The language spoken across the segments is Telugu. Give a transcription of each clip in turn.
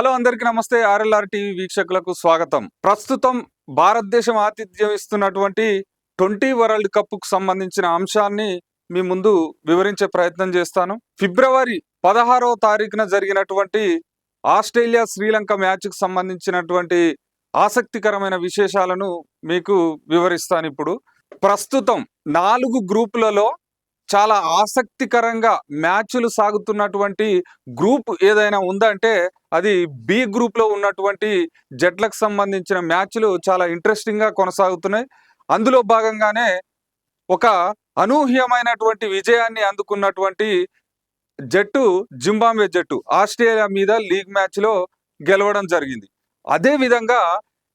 హలో అందరికీ నమస్తే ఆర్ఎల్ఆర్ టీవీ వీక్షకులకు స్వాగతం. ప్రస్తుతం భారతదేశం ఆతిథ్యం ఇస్తున్నటువంటి ట్వంటీ వరల్డ్ కప్కు సంబంధించిన అంశాన్ని మీ ముందు వివరించే ప్రయత్నం చేస్తాను. ఫిబ్రవరి పదహారవ తారీఖున జరిగినటువంటి ఆస్ట్రేలియా శ్రీలంక మ్యాచ్కు సంబంధించినటువంటి ఆసక్తికరమైన విశేషాలను మీకు వివరిస్తాను ఇప్పుడు. ప్రస్తుతం నాలుగు గ్రూపులలో చాలా ఆసక్తికరంగా మ్యాచ్లు సాగుతున్నటువంటి గ్రూప్ ఏదైనా ఉందంటే అది బి గ్రూప్లో ఉన్నటువంటి జట్లకు సంబంధించిన మ్యాచ్లు చాలా ఇంట్రెస్టింగ్గా కొనసాగుతున్నాయి. అందులో భాగంగానే ఒక అనూహ్యమైనటువంటి విజయాన్ని అందుకున్నటువంటి జట్టు జింబాబ్వే జట్టు ఆస్ట్రేలియా మీద లీగ్ మ్యాచ్లో గెలవడం జరిగింది. అదే విధంగా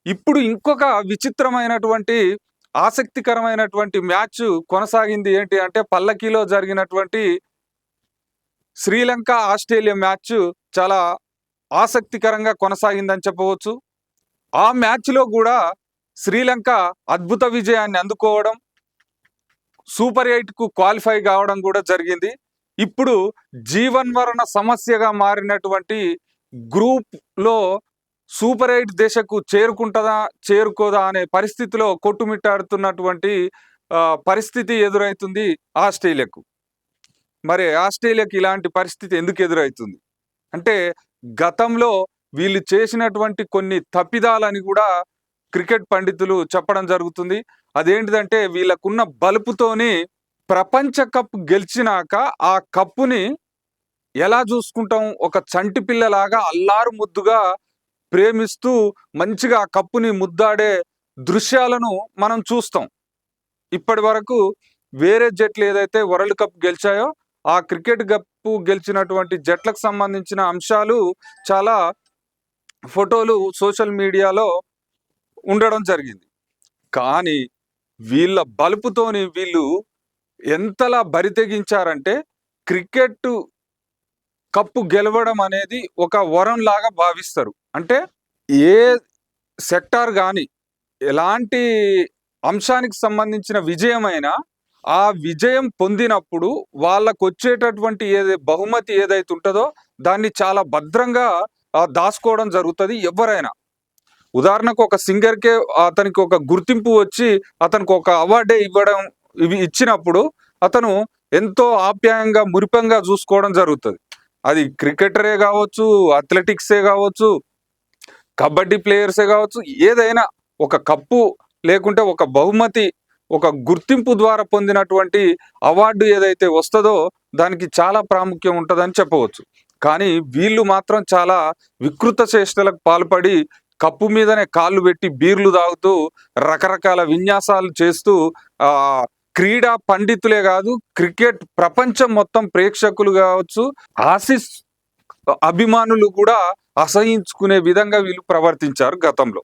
ఇప్పుడు ఇంకొక విచిత్రమైనటువంటి ఆసక్తికరమైనటువంటి మ్యాచ్ కొనసాగింది ఏంటి అంటే పల్లకీలో జరిగినటువంటి శ్రీలంక ఆస్ట్రేలియా మ్యాచ్ చాలా ఆసక్తికరంగా కొనసాగిందని చెప్పవచ్చు. ఆ మ్యాచ్లో కూడా శ్రీలంక అద్భుత విజయాన్ని అందుకోవడం సూపర్ ఎయిట్కు క్వాలిఫై కావడం కూడా జరిగింది. ఇప్పుడు జీవన్మరణ సమస్యగా మారినటువంటి గ్రూప్లో సూపర్ ఎయిట్ దశకు చేరుకుంటుందా చేరుకోదా అనే పరిస్థితిలో కొట్టుమిట్టాడుతున్నటువంటి పరిస్థితి ఎదురవుతుంది ఆస్ట్రేలియాకు. మరి ఆస్ట్రేలియాకి ఇలాంటి పరిస్థితి ఎందుకు ఎదురవుతుంది అంటే గతంలో వీళ్ళు చేసినటువంటి కొన్ని తప్పిదాలని కూడా క్రికెట్ పండితులు చెప్పడం జరుగుతుంది. అదేంటిదంటే వీళ్ళకున్న బలుపుతోని ప్రపంచ కప్ గెలిచినాక ఆ కప్పుని ఎలా చూసుకుంటాం? ఒక చంటి పిల్లలాగా అల్లారు ముద్దుగా ప్రేమిస్తూ మంచిగా ఆ కప్పుని ముద్దాడే దృశ్యాలను మనం చూస్తాం. ఇప్పటి వరకు వేరే జట్లు ఏదైతే వరల్డ్ కప్ గెలిచాయో ఆ క్రికెట్ కప్పు గెలిచినటువంటి జట్లకు సంబంధించిన అంశాలు చాలా ఫోటోలు సోషల్ మీడియాలో ఉండడం జరిగింది. కానీ వీళ్ళ బలుపుతోని వీళ్ళు ఎంతలా బరితెగించారంటే క్రికెట్ కప్పు గెలవడం అనేది ఒక వరం లాగా భావిస్తారు. అంటే ఏ సెక్టార్ కానీ ఎలాంటి అంశానికి సంబంధించిన విజయమైనా ఆ విజయం పొందినప్పుడు వాళ్ళకు వచ్చేటటువంటి ఏది బహుమతి ఏదైతే ఉంటుందో దాన్ని చాలా భద్రంగా దాచుకోవడం జరుగుతుంది ఎవరైనా. ఉదాహరణకు ఒక సింగర్కే అతనికి ఒక గుర్తింపు వచ్చి అతనికి ఒక అవార్డే ఇవ్వడం ఇవి ఇచ్చినప్పుడు అతను ఎంతో ఆప్యాయంగా మురిపంగా చూసుకోవడం జరుగుతుంది. అది క్రికెటరే కావచ్చు అథ్లెటిక్సే కావచ్చు కబడ్డీ ప్లేయర్సే కావచ్చు ఏదైనా ఒక కప్పు లేకుంటే ఒక బహుమతి ఒక గుర్తింపు ద్వారా పొందినటువంటి అవార్డు ఏదైతే వస్తుందో దానికి చాలా ప్రాముఖ్యం ఉంటుందని చెప్పవచ్చు. కానీ వీళ్ళు మాత్రం చాలా వికృత చేష్టలకు పాల్పడి కప్పు మీదనే కాళ్ళు పెట్టి బీర్లు తాగుతూ రకరకాల విన్యాసాలు చేస్తూ ఆ క్రీడా పండితులే కాదు క్రికెట్ ప్రపంచం మొత్తం ప్రేక్షకులు కావచ్చు ఆసిస్ అభిమానులు కూడా అసహించుకునే విధంగా వీళ్ళు ప్రవర్తించారు గతంలో.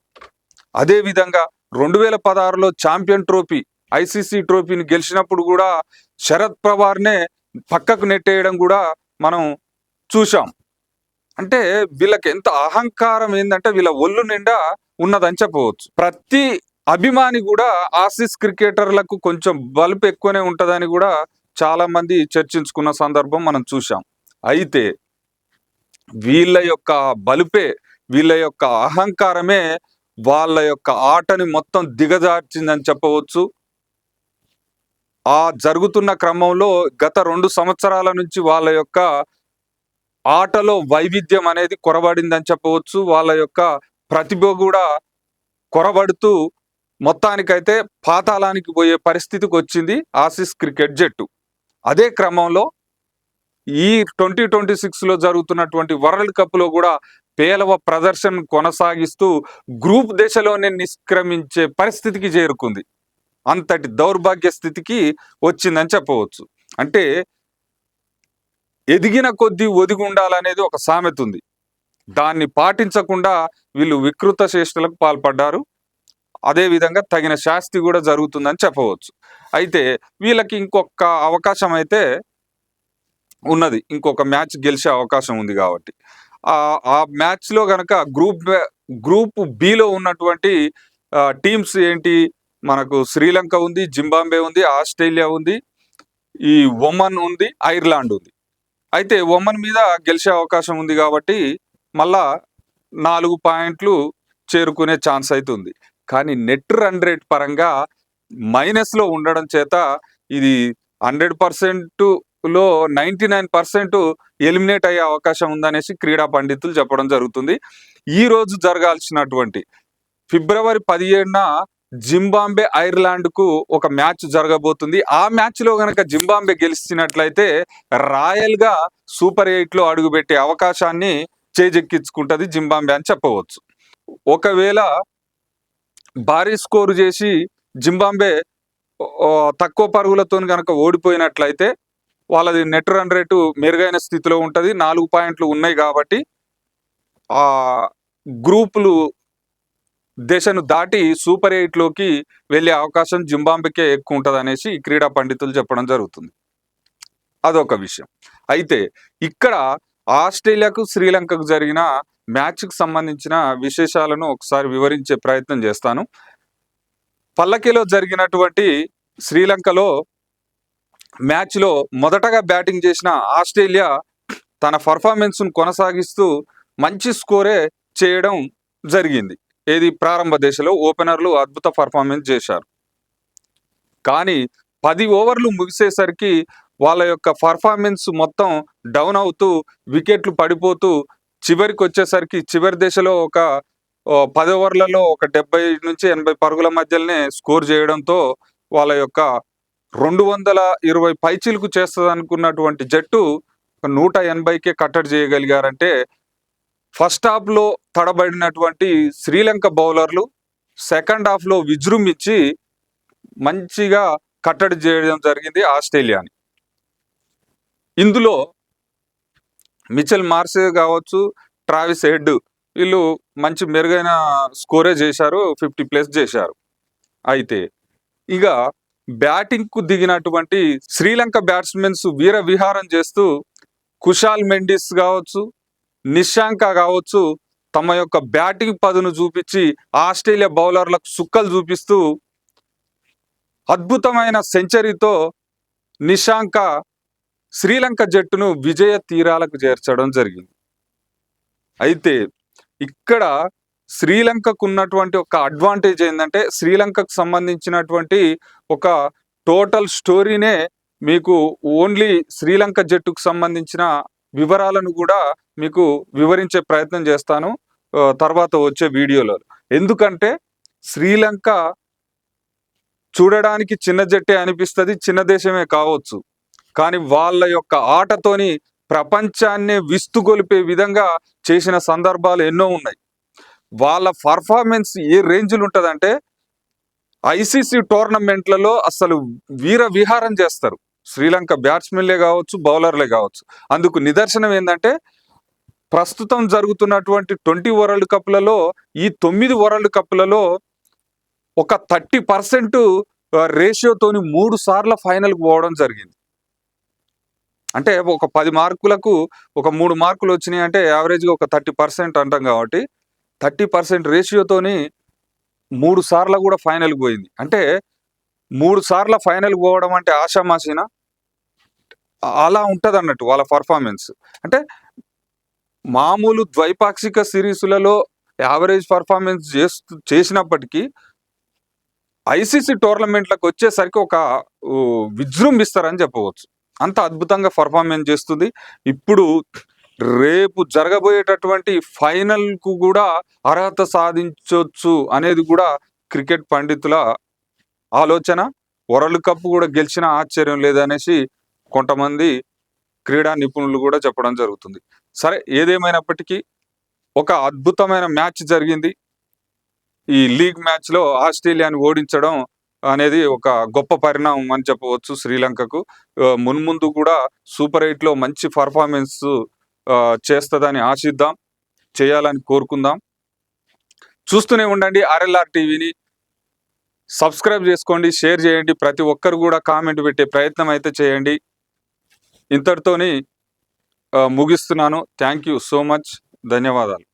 అదే విధంగా రెండు వేల పదహారులో ఛాంపియన్ ట్రోఫీ ఐసీసీ ట్రోఫీని గెలిచినప్పుడు కూడా శరద్ పవార్నే పక్కకు నెట్టేయడం కూడా మనం చూశాం. అంటే వీళ్ళకి ఎంత అహంకారం ఏంటంటే వీళ్ళ ఒళ్ళు నిండా ఉన్నదని చెప్పవచ్చు. ప్రతి అభిమాని కూడా ఆసిస్ క్రికెటర్లకు కొంచెం బలుపు ఎక్కువనే ఉంటుందని కూడా చాలామంది చర్చించుకున్న సందర్భం మనం చూశాం. అయితే వీళ్ళ యొక్క బలుపే వీళ్ళ యొక్క అహంకారమే వాళ్ళ యొక్క ఆటని మొత్తం దిగజార్చిందని చెప్పవచ్చు. ఆ జరుగుతున్న క్రమంలో గత రెండు సంవత్సరాల నుంచి వాళ్ళ యొక్క ఆటలో వైవిధ్యం అనేది కొరబడిందని చెప్పవచ్చు. వాళ్ళ యొక్క ప్రతిభ కూడా కొరబడుతూ మొత్తానికైతే పాతాళానికి పోయే పరిస్థితికి వచ్చింది ఆసిస్ క్రికెట్ జట్టు. అదే క్రమంలో ఈ ట్వంటీ ట్వంటీ సిక్స్లో జరుగుతున్నటువంటి వరల్డ్ కప్లో కూడా పేలవ ప్రదర్శన కొనసాగిస్తూ గ్రూప్ దశలోనే నిష్క్రమించే పరిస్థితికి చేరుకుంది. అంతటి దౌర్భాగ్య స్థితికి వచ్చిందని చెప్పవచ్చు. అంటే ఎదిగిన కొద్దీ ఒదిగి ఉండాలనేది ఒక సామెత ఉంది. దాన్ని పాటించకుండా వీళ్ళు వికృత చేష్టలకు పాల్పడ్డారు. అదేవిధంగా తగిన శాస్తి కూడా జరుగుతుందని చెప్పవచ్చు. అయితే వీళ్ళకి ఇంకొక అవకాశం అయితే ఉన్నది. ఇంకొక మ్యాచ్ గెలిచే అవకాశం ఉంది కాబట్టి. ఆ మ్యాచ్లో కనుక గ్రూప్ గ్రూప్ బిలో ఉన్నటువంటి టీమ్స్ ఏంటి మనకు శ్రీలంక ఉంది జింబాంబే ఉంది ఆస్ట్రేలియా ఉంది ఈ ఒమన్ ఉంది ఐర్లాండ్ ఉంది. అయితే ఒమన్ మీద గెలిచే అవకాశం ఉంది కాబట్టి మళ్ళా నాలుగు పాయింట్లు చేరుకునే ఛాన్స్ అయితే ఉంది. కానీ నెట్ రన్ రేట్ పరంగా మైనస్లో ఉండడం చేత ఇది హండ్రెడ్ పర్సెంట్లో నైంటీ నైన్ పర్సెంట్ ఎలిమినేట్ అయ్యే అవకాశం ఉందనేసి క్రీడా పండితులు చెప్పడం జరుగుతుంది. ఈ రోజు జరగాల్సినటువంటి ఫిబ్రవరి పదిహేడున జింబాంబే ఐర్లాండ్కు ఒక మ్యాచ్ జరగబోతుంది. ఆ మ్యాచ్లో గనక జింబాంబే గెలిచినట్లయితే రాయల్గా సూపర్ ఎయిట్లో అడుగుపెట్టే అవకాశాన్ని చేజెక్కించుకుంటది జింబాంబే అని చెప్పవచ్చు. ఒకవేళ భారీ స్కోరు చేసి జింబాంబే తక్కువ పరుగులతో గనక ఓడిపోయినట్లయితే వాళ్ళది నెట్ రన్ రేటు మెరుగైన స్థితిలో ఉంటుంది. నాలుగు పాయింట్లు ఉన్నాయి కాబట్టి గ్రూపులు దశను దాటి సూపర్ ఎయిట్లోకి వెళ్ళే అవకాశం జింబాంబేకే ఎక్కువ ఉంటుంది అనేసి క్రీడా పండితులు చెప్పడం జరుగుతుంది. అదొక విషయం. అయితే ఇక్కడ ఆస్ట్రేలియాకు శ్రీలంకకు జరిగిన మ్యాచ్కి సంబంధించిన విశేషాలను ఒకసారి వివరించే ప్రయత్నం చేస్తాను. పల్లకిలో జరిగినటువంటి శ్రీలంకలో మ్యాచ్లో మొదటగా బ్యాటింగ్ చేసిన ఆస్ట్రేలియా తన పర్ఫార్మెన్స్ను కొనసాగిస్తూ మంచి స్కోరే చేయడం జరిగింది. ఏది ప్రారంభ దశలో ఓపెనర్లు అద్భుత పర్ఫార్మెన్స్ చేశారు. కానీ పది ఓవర్లు ముగిసేసరికి వాళ్ళ యొక్క పర్ఫార్మెన్స్ మొత్తం డౌన్ అవుతూ వికెట్లు పడిపోతూ చివరికి వచ్చేసరికి చివరి దశలో ఒక పది ఓవర్లలో ఒక డెబ్బై నుంచి ఎనభై పరుగుల మధ్యలోనే స్కోర్ చేయడంతో వాళ్ళ యొక్క రెండు వందల ఇరవై పైచీలకు చేస్తుంది అనుకున్నటువంటి జట్టు నూట ఎనభైకే కట్టడి చేయగలిగారంటే ఫస్ట్ హాఫ్లో తడబడినటువంటి శ్రీలంక బౌలర్లు సెకండ్ హాఫ్లో విజృంభించి మంచిగా కట్టడి చేయడం జరిగింది ఆస్ట్రేలియాని. ఇందులో మిచెల్ మార్సే కావచ్చు ట్రావిస్ హెడ్ వీళ్ళు మంచి మెరుగైన స్కోరే చేశారు ఫిఫ్టీ ప్లస్ చేశారు. అయితే ఇక బ్యాటింగ్కు దిగినటువంటి శ్రీలంక బ్యాట్స్మెన్స్ వీర విహారం చేస్తూ కుషాల్ మెండిస్ కావచ్చు నిశాంక కావచ్చు తమ యొక్క బ్యాటింగ్ పదును చూపించి ఆస్ట్రేలియా బౌలర్లకు సుక్కలు చూపిస్తూ అద్భుతమైన సెంచరీతో నిశాంక శ్రీలంక జట్టును విజయ తీరాలకు చేర్చడం జరిగింది. అయితే ఇక్కడ శ్రీలంకకు ఉన్నటువంటి ఒక అడ్వాంటేజ్ ఏంటంటే శ్రీలంకకు సంబంధించినటువంటి ఒక టోటల్ స్టోరీనే మీకు ఓన్లీ శ్రీలంక జట్టుకు సంబంధించిన వివరాలను కూడా మీకు వివరించే ప్రయత్నం చేస్తాను. తర్వాత వచ్చే వీడియోలో. ఎందుకంటే శ్రీలంక చూడడానికి చిన్న జట్టే అనిపిస్తుంది చిన్న దేశమే కావచ్చు. కానీ వాళ్ళ యొక్క ఆటతోని ప్రపంచాన్నే విస్తుగొలిపే విధంగా చేసిన సందర్భాలు ఎన్నో ఉన్నాయి. వాళ్ళ పర్ఫార్మెన్స్ ఏ రేంజ్లు ఉంటుందంటే ఐసీసీ టోర్నమెంట్లలో అసలు వీర విహారం చేస్తారు. శ్రీలంక బ్యాట్స్మెన్లే కావచ్చు బౌలర్లే కావచ్చు. అందుకు నిదర్శనం ఏంటంటే ప్రస్తుతం జరుగుతున్నటువంటి ట్వంటీ వరల్డ్ కప్లలో ఈ తొమ్మిది వరల్డ్ కప్లలో ఒక థర్టీ పర్సెంట్ రేషియోతోని మూడు సార్ల ఫైనల్కి పోవడం జరిగింది. అంటే ఒక పది మార్కులకు ఒక మూడు మార్కులు వచ్చినాయి అంటే యావరేజ్గా ఒక థర్టీ పర్సెంట్ అంటాం కాబట్టి థర్టీ పర్సెంట్ రేషియోతోని మూడు సార్లు కూడా ఫైనల్కి పోయింది. అంటే మూడు సార్ల ఫైనల్ పోవడం అంటే ఆషామాషినా? అలా ఉంటుంది అన్నట్టు వాళ్ళ పర్ఫార్మెన్స్. అంటే మామూలు ద్వైపాక్షిక సిరీస్లలో యావరేజ్ పర్ఫార్మెన్స్ చేస్తూ చేసినప్పటికీ ఐసీసీ టోర్నమెంట్లకు వచ్చేసరికి ఒక విజృంభిస్తారని చెప్పవచ్చు. అంత అద్భుతంగా పర్ఫార్మెన్స్ చేస్తుంది. ఇప్పుడు రేపు జరగబోయేటటువంటి ఫైనల్కు కూడా అర్హత సాధించవచ్చు అనేది కూడా క్రికెట్ పండితుల ఆలోచన వరల్డ్ కప్ కూడా గెలిచిన ఆశ్చర్యం లేదనేసి కొంతమంది క్రీడా నిపుణులు కూడా చెప్పడం జరుగుతుంది. సరే ఏదేమైనప్పటికీ ఒక అద్భుతమైన మ్యాచ్ జరిగింది. ఈ లీగ్ మ్యాచ్లో ఆస్ట్రేలియాని ఓడించడం అనేది ఒక గొప్ప పరిణామం అని చెప్పవచ్చు శ్రీలంకకు. మున్ముందు కూడా సూపర్ ఎయిట్లో మంచి పర్ఫార్మెన్స్ చేస్తుందని ఆశిద్దాం చేయాలని కోరుకుందాం. చూస్తూనే ఉండండి ఆర్ఎల్ఆర్ టీవీని. సబ్స్క్రైబ్ చేసుకోండి షేర్ చేయండి ప్రతి ఒక్కరు కూడా కామెంట్ పెట్టే ప్రయత్నం అయితే చేయండి. ఇంతటితోని ముగిస్తున్నాను. Thank you so much. ధన్యవాదాలు.